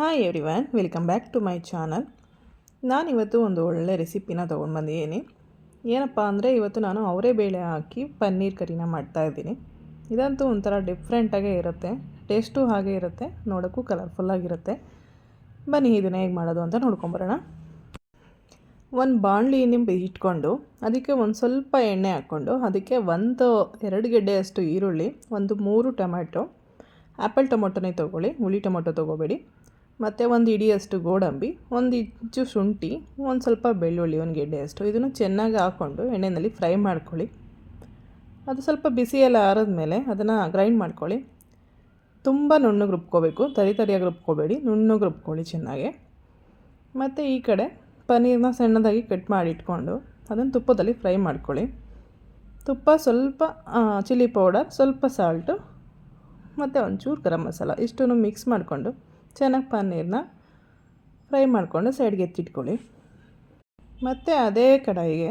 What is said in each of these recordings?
Hi everyone welcome back to my channel ನಾನಿವತ್ತು ಒಂದು ಒಳ್ಳೆ ರೆಸಿಪಿನ ತೊಗೊಂಡು ಬಂದಿದ್ದೀನಿ ಏನಪ್ಪ ಅಂದರೆ ಇವತ್ತು ನಾನು ಅವರೇ ಬೇಳೆ ಹಾಕಿ ಪನ್ನೀರ್ ಕರಿನ ಮಾಡ್ತಾಯಿದ್ದೀನಿ ಇದಂತೂ ಒಂಥರ ಡಿಫ್ರೆಂಟಾಗೇ ಇರುತ್ತೆ. ಟೇಸ್ಟು ಹಾಗೆ ಇರುತ್ತೆ, ನೋಡೋಕ್ಕೂ ಕಲರ್ಫುಲ್ಲಾಗಿರುತ್ತೆ ಬನ್ನಿ ಇದನ್ನು ಹೇಗೆ ಮಾಡೋದು ಅಂತ ನೋಡ್ಕೊಂಬರೋಣ. ಒಂದು ಬಾಣಲಿ ನಿಂಬೆ ಇಟ್ಕೊಂಡು, ಅದಕ್ಕೆ ಒಂದು ಸ್ವಲ್ಪ ಎಣ್ಣೆ ಹಾಕ್ಕೊಂಡು, ಅದಕ್ಕೆ ಒಂದು, ಎರಡು ಗೆಡ್ಡೆಯಷ್ಟು ಈರುಳ್ಳಿ, ಒಂದು ಮೂರು ಟೊಮ್ಯಾಟೊ ಆ್ಯಪಲ್ ಟೊಮೊಟೊನೇ ತೊಗೊಳ್ಳಿ, ಹುಳಿ ಟೊಮೊಟೊ ತೊಗೋಬೇಡಿ. ಮತ್ತು ಒಂದು ಇಡಿಯಷ್ಟು ಗೋಡಂಬಿ, ಒಂದು ಇಂಚು ಶುಂಠಿ, ಒಂದು ಸ್ವಲ್ಪ ಬೆಳ್ಳುಳ್ಳಿ, ಒಂದು ಗೆಡ್ಡೆಯಷ್ಟು ಇದನ್ನು ಚೆನ್ನಾಗಿ ಹಾಕ್ಕೊಂಡು ಎಣ್ಣೆಯಲ್ಲಿ ಫ್ರೈ ಮಾಡ್ಕೊಳ್ಳಿ. ಅದು ಸ್ವಲ್ಪ ಬಿಸಿಯೆಲ್ಲ ಆರಿದ್ಮೇಲೆ ಅದನ್ನು ಗ್ರೈಂಡ್ ಮಾಡ್ಕೊಳ್ಳಿ. ತುಂಬ ನುಣ್ಣಗೆ ರುಬ್ಕೋಬೇಕು. ತರಿ ತರಿಯಾಗಿ ರುಬ್ಕೋಬೇಡಿ. ನುಣ್ಣಗೆ ರುಬ್ಕೊಳ್ಳಿ ಚೆನ್ನಾಗಿ. ಮತ್ತು ಈ ಕಡೆ ಪನ್ನೀರನ್ನ ಸಣ್ಣದಾಗಿ ಕಟ್ ಮಾಡಿ ಇಟ್ಕೊಂಡು ಅದನ್ನು ತುಪ್ಪದಲ್ಲಿ ಫ್ರೈ ಮಾಡ್ಕೊಳ್ಳಿ. ತುಪ್ಪ ಸ್ವಲ್ಪ ಚಿಲ್ಲಿ ಪೌಡರ್, ಸ್ವಲ್ಪ ಸಾಲ್ಟು, ಮತ್ತು ಒಂಚೂರು ಗರಂ ಮಸಾಲ ಇಷ್ಟನ್ನು ಮಿಕ್ಸ್ ಮಾಡಿಕೊಂಡು ಚೆನ್ನಾಗಿ ಪನ್ನೀರನ್ನ ಫ್ರೈ ಮಾಡಿಕೊಂಡು ಸೈಡ್ಗೆ ಎತ್ತಿಟ್ಕೊಳ್ಳಿ. ಮತ್ತು ಅದೇ ಕಡಾಯಿಗೆ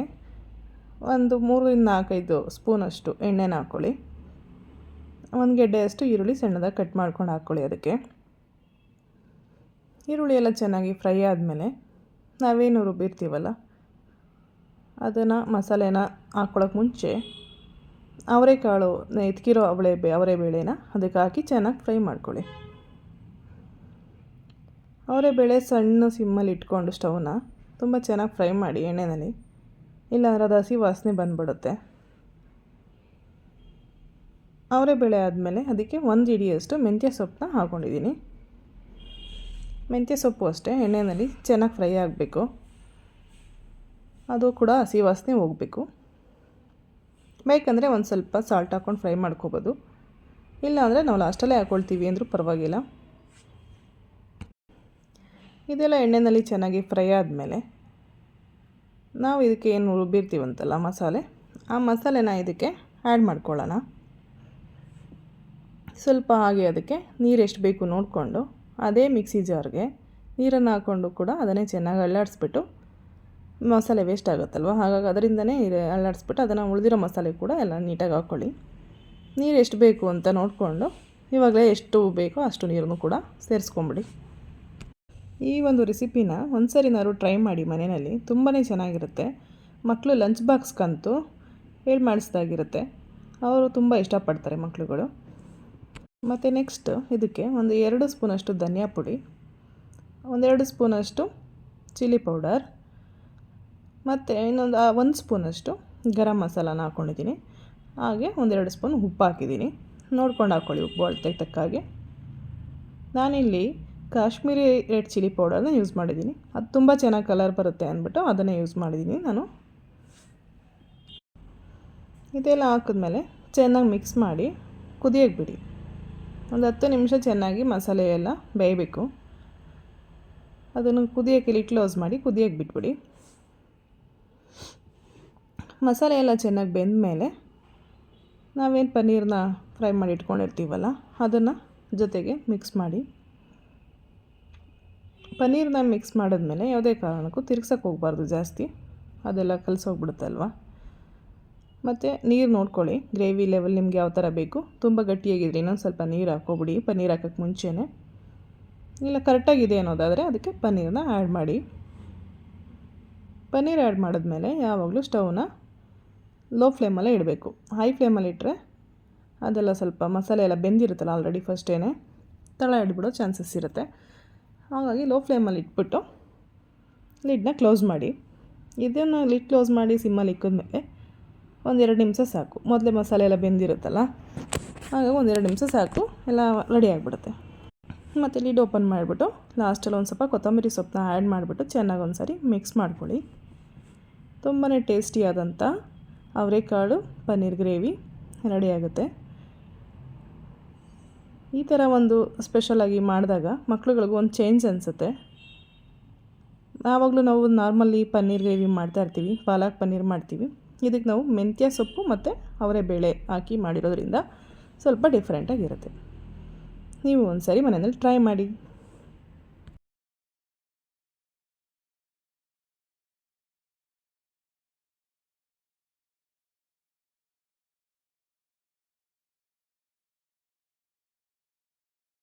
ಒಂದು ಮೂರರಿಂದ ನಾಲ್ಕೈದು ಸ್ಪೂನಷ್ಟು ಎಣ್ಣೆನ ಹಾಕ್ಕೊಳ್ಳಿ. ಒಂದು ಗೆಡ್ಡೆಯಷ್ಟು ಈರುಳ್ಳಿ ಸಣ್ಣದಾಗಿ ಕಟ್ ಮಾಡ್ಕೊಂಡು ಹಾಕ್ಕೊಳ್ಳಿ ಅದಕ್ಕೆ. ಈರುಳ್ಳಿ ಎಲ್ಲ ಚೆನ್ನಾಗಿ ಫ್ರೈ ಆದಮೇಲೆ ನಾವೇನು ರುಬ್ಬಿರ್ತೀವಲ್ಲ, ಅದನ್ನು ಮಸಾಲೆನ ಹಾಕ್ಕೊಳಕ್ಕೆ ಮುಂಚೆ ಅವರೆಕಾಳು ಎತ್ಕಿರೋ ಅವಳೆ ಬೇ, ಅವರೆ ಬೇಳೆನ ಅದಕ್ಕೆ ಹಾಕಿ ಚೆನ್ನಾಗಿ ಫ್ರೈ ಮಾಡ್ಕೊಳ್ಳಿ. ಅವರೇ ಬೇಳೆ ಸಣ್ಣ ಸಿಮ್ಮಲ್ಲಿ ಇಟ್ಕೊಂಡು ಸ್ಟವ್ನ ತುಂಬ ಚೆನ್ನಾಗಿ ಫ್ರೈ ಮಾಡಿ ಎಣ್ಣೆಯಲ್ಲಿ ಇಲ್ಲಾಂದ್ರೆ ಅದು ಹಸಿ ವಾಸನೆ ಬಂದ್ಬಿಡುತ್ತೆ. ಅವರೇ ಬೇಳೆ ಆದಮೇಲೆ ಅದಕ್ಕೆ ಒಂದು ಇಡಿಯಷ್ಟು ಮೆಂತ್ಯ ಸೊಪ್ಪನ್ನ ಹಾಕ್ಕೊಂಡಿದ್ದೀನಿ ಮೆಂತ್ಯ ಸೊಪ್ಪು ಅಷ್ಟೇ ಎಣ್ಣೆಯಲ್ಲಿ ಚೆನ್ನಾಗಿ ಫ್ರೈ ಆಗಬೇಕು. ಅದು ಕೂಡ ಹಸಿ ವಾಸನೆ ಹೋಗಬೇಕು. ಬೇಕಂದರೆ ಒಂದು ಸ್ವಲ್ಪ ಸಾಲ್ಟ್ ಹಾಕ್ಕೊಂಡು ಫ್ರೈ ಮಾಡ್ಕೋಬೋದು. ಇಲ್ಲಾಂದರೆ ನಾವು ಲಾಸ್ಟಲ್ಲೇ ಹಾಕ್ಕೊಳ್ತೀವಿ ಅಂದರೂ ಪರವಾಗಿಲ್ಲ. ಇದೆಲ್ಲ ಎಣ್ಣೆಯಲ್ಲಿ ಚೆನ್ನಾಗಿ ಫ್ರೈ ಆದಮೇಲೆ ನಾವು ಇದಕ್ಕೆ ಏನು ರುಬ್ಬಿರ್ತೀವಂತಲ್ಲ ಮಸಾಲೆ, ಆ ಮಸಾಲೆನ ಇದಕ್ಕೆ ಆ್ಯಡ್ ಮಾಡ್ಕೊಳ್ಳೋಣ. ಸ್ವಲ್ಪ ಹಾಗೆ ಅದಕ್ಕೆ ನೀರು ಎಷ್ಟು ಬೇಕು ನೋಡಿಕೊಂಡು ಅದೇ ಮಿಕ್ಸಿ ಜಾರ್ಗೆ ನೀರನ್ನು ಹಾಕ್ಕೊಂಡು ಕೂಡ ಅದನ್ನೇ ಚೆನ್ನಾಗಿ ಅಳ್ಳಾಡಿಸ್ಬಿಟ್ಟು ಮಸಾಲೆ ವೇಸ್ಟ್ ಆಗುತ್ತಲ್ವ? ಹಾಗಾಗಿ ಅದರಿಂದನೇ ಅಳ್ಳಾಡಿಸ್ಬಿಟ್ಟು ಅದನ್ನು ಉಳಿದಿರೋ ಮಸಾಲೆ ಕೂಡ ಎಲ್ಲ ನೀಟಾಗಿ ಹಾಕ್ಕೊಳ್ಳಿ ನೀರು ಎಷ್ಟು ಬೇಕು ಅಂತ ನೋಡಿಕೊಂಡು ಇವಾಗಲೇ ಎಷ್ಟು ಬೇಕೋ ಅಷ್ಟು ನೀರನ್ನು ಕೂಡ ಸೇರಿಸ್ಕೊಂಬಿಡಿ. ಈ ಒಂದು ರೆಸಿಪಿನ ಒಂದು ಸರಿನಾದ್ರು ಟ್ರೈ ಮಾಡಿ ಮನೆಯಲ್ಲಿ. ತುಂಬಾ ಚೆನ್ನಾಗಿರುತ್ತೆ. ಮಕ್ಕಳು ಲಂಚ್ ಬಾಕ್ಸ್ಗಂತೂ ಹೇಳಿ ಮಾಡಿಸ್ದಾಗಿರುತ್ತೆ. ಅವರು ತುಂಬ ಇಷ್ಟಪಡ್ತಾರೆ ಮಕ್ಕಳುಗಳು ಮತ್ತು ನೆಕ್ಸ್ಟ್ ಇದಕ್ಕೆ ಒಂದು ಎರಡು ಸ್ಪೂನಷ್ಟು ಧನಿಯಾ ಪುಡಿ, ಒಂದೆರಡು ಸ್ಪೂನಷ್ಟು ಚಿಲ್ಲಿ ಪೌಡರ್, ಮತ್ತು ಇನ್ನೊಂದು ಒಂದು ಸ್ಪೂನಷ್ಟು ಗರಂ ಮಸಾಲಾನ ಹಾಕ್ಕೊಂಡಿದ್ದೀನಿ ಹಾಗೆ ಒಂದೆರಡು ಸ್ಪೂನ್ ಉಪ್ಪು ಹಾಕಿದ್ದೀನಿ. ನೋಡ್ಕೊಂಡು ಹಾಕ್ಕೊಳ್ಳಿ ಉಪ್ಪು ಅಳತೆಗೆ ತಕ್ಕ ಹಾಗೆ ನಾನಿಲ್ಲಿ ಕಾಶ್ಮೀರಿ ರೆಡ್ ಚಿಲ್ಲಿ ಪೌಡರ್ನ ಯೂಸ್ ಮಾಡಿದ್ದೀನಿ. ಅದು ತುಂಬ ಚೆನ್ನಾಗಿ ಕಲರ್ ಬರುತ್ತೆ ಅಂದ್ಬಿಟ್ಟು ಅದನ್ನೇ ಯೂಸ್ ಮಾಡಿದ್ದೀನಿ ನಾನು. ಇದೆಲ್ಲ ಹಾಕಿದ್ಮೇಲೆ ಚೆನ್ನಾಗಿ ಮಿಕ್ಸ್ ಮಾಡಿ ಕುದಿಯೋಕೆ ಬಿಡಿ ಒಂದು ಹತ್ತು ನಿಮಿಷ ಚೆನ್ನಾಗಿ ಮಸಾಲೆ ಎಲ್ಲ ಬೇಯಬೇಕು. ಅದನ್ನು ಕುದಿಯೋಕೆ ಕ್ಲೋಸ್ ಮಾಡಿ ಕುದಿಯೋಕೆ ಬಿಟ್ಬಿಡಿ ಮಸಾಲೆ ಎಲ್ಲ ಚೆನ್ನಾಗಿ ಬೆಂದ ಮೇಲೆ ನಾವೇನು ಪನ್ನೀರನ್ನ ಫ್ರೈ ಮಾಡಿ ಇಟ್ಕೊಂಡಿರ್ತೀವಲ್ಲ, ಅದನ್ನು ಜೊತೆಗೆ ಮಿಕ್ಸ್ ಮಾಡಿ ಪನ್ನೀರನ್ನ ಮಿಕ್ಸ್ ಮಾಡಿದ್ಮೇಲೆ ಯಾವುದೇ ಕಾರಣಕ್ಕೂ ತಿರ್ಗ್ಸೋಕೆ ಹೋಗಬಾರ್ದು ಜಾಸ್ತಿ. ಅದೆಲ್ಲ ಕಲಸೋಗ್ಬಿಡುತ್ತಲ್ವ? ಮತ್ತು ನೀರು ನೋಡ್ಕೊಳ್ಳಿ. ಗ್ರೇವಿ ಲೆವೆಲ್ ನಿಮ್ಗೆ ಯಾವ ಥರ ಬೇಕು? ತುಂಬ ಗಟ್ಟಿಯಾಗಿದ್ರೆ ಇನ್ನೊಂದು ಸ್ವಲ್ಪ ನೀರು ಹಾಕೋಬಿಡಿ ಪನ್ನೀರ್ ಹಾಕೋಕ್ಕೆ ಮುಂಚೆನೇ. ಇಲ್ಲ, ಕರೆಕ್ಟಾಗಿದೆ ಅನ್ನೋದಾದರೆ ಅದಕ್ಕೆ ಪನ್ನೀರನ್ನ ಆ್ಯಡ್ ಮಾಡಿ. ಪನ್ನೀರ್ ಆ್ಯಡ್ ಮಾಡಿದ್ಮೇಲೆ ಯಾವಾಗಲೂ ಸ್ಟವ್ನ ಲೋ ಫ್ಲೇಮಲ್ಲೇ ಇಡಬೇಕು. ಹೈ ಫ್ಲೇಮಲ್ಲಿ ಇಟ್ಟರೆ ಅದೆಲ್ಲ ಸ್ವಲ್ಪ ಮಸಾಲೆ ಎಲ್ಲ ಬೆಂದಿರುತ್ತಲ್ಲ ಆಲ್ರೆಡಿ ಫಸ್ಟೇ ತಳ ಹಿಡ್ಬಿಡೋ ಚಾನ್ಸಸ್ ಇರುತ್ತೆ. ಹಾಗಾಗಿ ಲೋ ಫ್ಲೇಮಲ್ಲಿ ಇಟ್ಬಿಟ್ಟು ಲಿಡ್ನ ಕ್ಲೋಸ್ ಮಾಡಿ. ಇದನ್ನು ಲಿಡ್ ಕ್ಲೋಸ್ ಮಾಡಿ ಸಿಮ್ಮಲ್ಲಿ ಇಕ್ಕಿದ್ಮೇಲೆ ಒಂದೆರಡು ನಿಮಿಷ ಸಾಕು. ಮೊದಲೇ ಮಸಾಲೆ ಎಲ್ಲ ಬೆಂದಿರುತ್ತಲ್ಲ, ಹಾಗಾಗಿ ಒಂದೆರಡು ನಿಮಿಷ ಸಾಕು. ಎಲ್ಲ ರೆಡಿ ಆಗಿಬಿಡುತ್ತೆ. ಮತ್ತು ಲಿಡ್ ಓಪನ್ ಮಾಡಿಬಿಟ್ಟು ಲಾಸ್ಟಲ್ಲಿ ಒಂದು ಸ್ವಲ್ಪ ಕೊತ್ತಂಬರಿ ಸೊಪ್ಪನ್ನ ಆ್ಯಡ್ ಮಾಡಿಬಿಟ್ಟು ಚೆನ್ನಾಗಿ ಒಂದು ಮಿಕ್ಸ್ ಮಾಡ್ಕೊಳ್ಳಿ. ತುಂಬಾ ಟೇಸ್ಟಿಯಾದಂಥ ಅವರೆಕಾಳು, ಪನ್ನೀರ್ ಗ್ರೇವಿ ರೆಡಿ ಆಗುತ್ತೆ. ಈ ಥರ ಒಂದು ಸ್ಪೆಷಲಾಗಿ ಮಾಡಿದಾಗ ಮಕ್ಳುಗಳಿಗೂ ಒಂದು ಚೇಂಜ್ ಅನಿಸುತ್ತೆ. ಯಾವಾಗಲೂ ನಾವು ನಾರ್ಮಲಿ ಪನ್ನೀರ್ ಗ್ರೇವಿ ಮಾಡ್ತಾ ಇರ್ತೀವಿ, ಪಾಲಕ್ ಪನ್ನೀರ್ ಮಾಡ್ತೀವಿ. ಇದಕ್ಕೆ ನಾವು ಮೆಂತ್ಯ ಸೊಪ್ಪು ಮತ್ತು ಅವರೇ ಬೇಳೆ ಹಾಕಿ ಮಾಡಿರೋದ್ರಿಂದ ಸ್ವಲ್ಪ ಡಿಫ್ರೆಂಟಾಗಿರುತ್ತೆ ನೀವು ಒಂದು ಸರಿ ಮನೆಯಲ್ಲಿ ಟ್ರೈ ಮಾಡಿ